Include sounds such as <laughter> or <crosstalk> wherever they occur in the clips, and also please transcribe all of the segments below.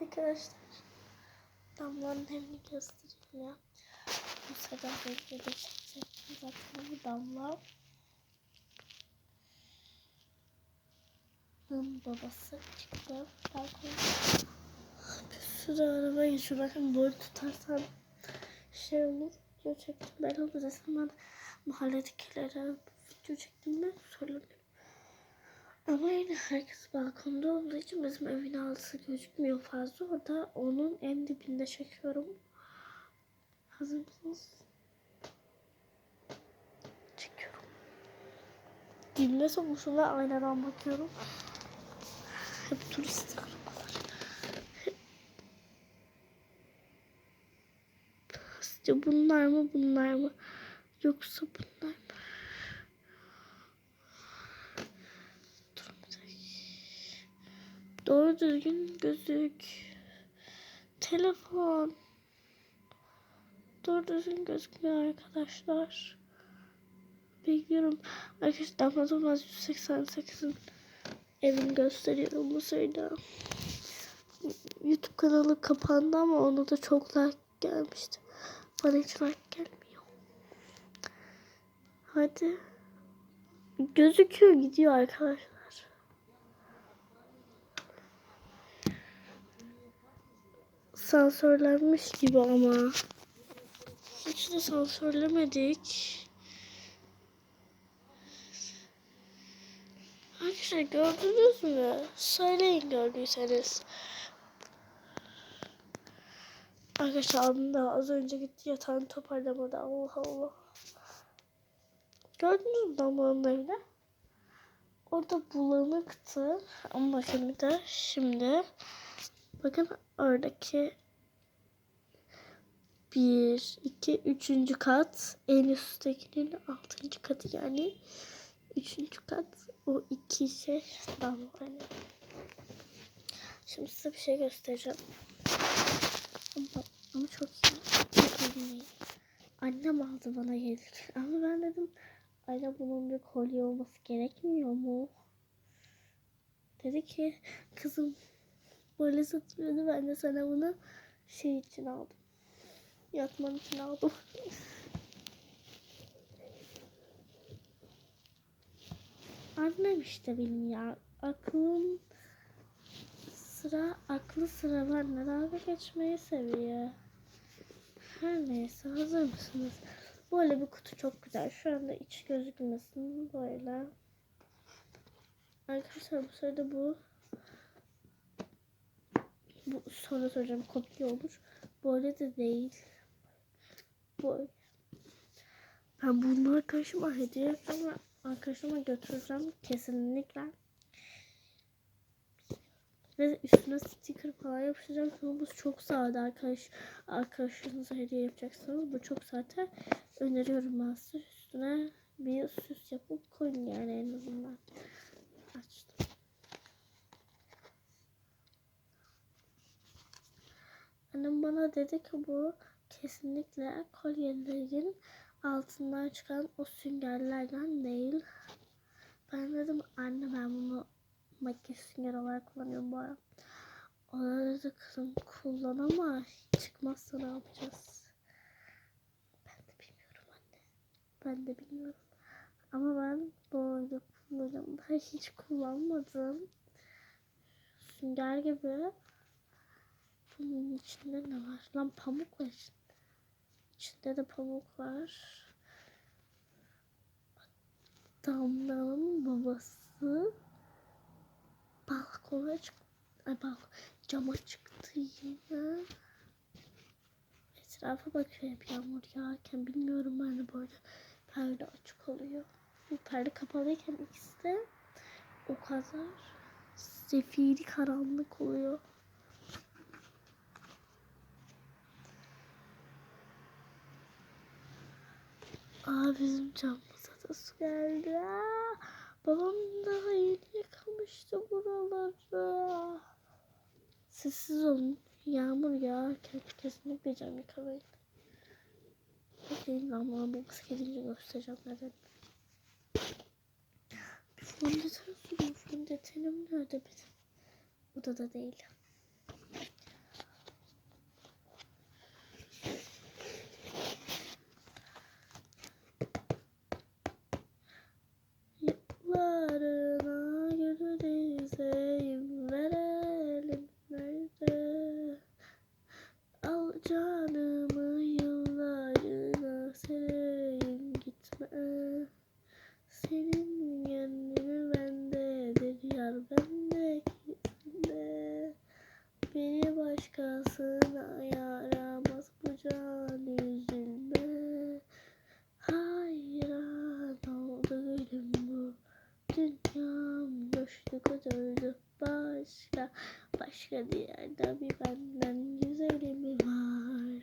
Arkadaşlar damlanın evini göstereyim ya. Bu sefer bekle de çekecektim zaten bu damla. Bunun babası çıktı. Balkona. Bir sürü araba geçiyor. Bakın böyle tutarsam şey olur. Video çektim. Ben o resimden mahalledekilere video çektim ben söylemiyorum. Ama yine herkes balkonda olduğu için bizim evin altı gözükmüyor fazla. Orada onun en dibinde çekiyorum. Hazır mısınız? Çekiyorum. Dibine sokmuşum aynadan bakıyorum. Hep turist arabalar. Sizce bunlar mı bunlar mı? Yoksa bunlar mı? Dur bir dakika. Doğru düzgün gözük. Telefon. Doğru düzgün gözükmüyor arkadaşlar. Bekliyorum. Arkadaşlar damla olmaz 188'in evini gösteriyorum bu sırada. YouTube kanalı kapandı ama ona da çok like gelmişti. Bana hiç like gelmiyor. Hadi. Gözüküyor gidiyor arkadaşlar. Sansürlenmiş gibi ama. Hiç de sansürlemedik. Arkadaşlar gördünüz mü? Söyleyin gördüyseniz. Arkadaşlar daha az önce gitti yatağını toparlamadı. Allah Allah. Gördünüz mü damlanın evine? Orada bulanıktı. Ama bakın bir de şimdi bakın oradaki bir, iki, üçüncü kat en üsttekinin altıncı katı yani üçüncü kat o iki şey damla hani. Şimdi size bir şey göstereceğim. Ama, ama çok iyi. Çok iyi. Annem aldı bana gelirken. <laughs> Ama ben dedim Anne bunun bir kolye olması gerekmiyor mu? Dedi ki kızım böyle satılıyordu ben de sana bunu şey için aldım. Yatman için aldım. <laughs> Annem işte benim ya. Aklım sıra aklı sıra benimle dalga geçmeyi seviyor. Her neyse hazır mısınız? Böyle bir kutu çok güzel. Şu anda iç gözükmesin. Böyle. Arkadaşlar bu sırada bu bu sonra soracağım kopya olur. Böyle de değil. Böyle. Ben bunu arkadaşıma hediye yapacağım ve arkadaşıma götüreceğim kesinlikle. Ve üstüne sticker falan yapıştıracağım. Çünkü bu çok sade arkadaş. Arkadaşınıza hediye yapacaksınız. Bu çok sade. Öneriyorum ben size. Üstüne bir süs yapıp koyun yani en azından. Annem bana dedi ki bu kesinlikle kolyelerin altından çıkan o süngerlerden değil. Ben dedim anne ben bunu makyaj sünger olarak kullanıyorum bu ara. O dedi kızım kullan ama çıkmazsa ne yapacağız? Ben de bilmiyorum anne. Ben de bilmiyorum. Ama ben böyle kullanacağım. Daha hiç kullanmadım. Sünger gibi. Bunun içinde ne var? Lan pamuk var içinde. İçinde de pamuk var. Damla'nın babası balkona çıktı. Ay balkon, cama çıktı yine. Etrafa bakıyor hep yağmur yağarken. Bilmiyorum ben de böyle perde açık oluyor. Bu perde kapalıyken ikisi de o kadar zefiri karanlık oluyor. Aa bizim camımıza da su geldi. Babam daha yeni yıkamıştı buraları. Sessiz olun. Yağmur yağarken kesinlikle cam yıkamayın. Bekleyin ben bana babası gelince göstereceğim neden. Fondöten sürüyorum. Fondötenim nerede benim? Odada değil. Başka diyarda bir benden güzeli mi var?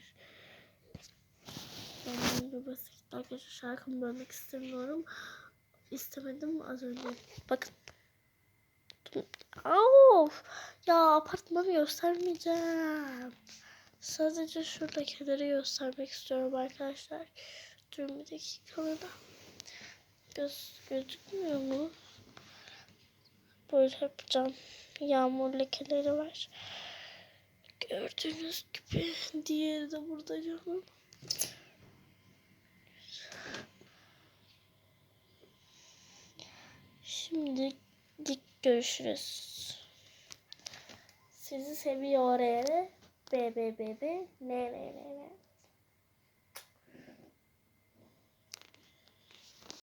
Ben bir basit arkadaşlar şarkımı bölmek istemiyorum. İstemedim az önce. Bakın. Of! Ya apartmanı göstermeyeceğim. Sadece şuradakileri göstermek istiyorum arkadaşlar. Durun bir dakikalığına. Göz, gözükmüyor mu? Böyle yapacağım. Yağmur lekeleri var. Gördüğünüz gibi diğeri de burada canım. Şimdi dik görüşürüz. Sizi seviyor. Be. Ne ne ne ne.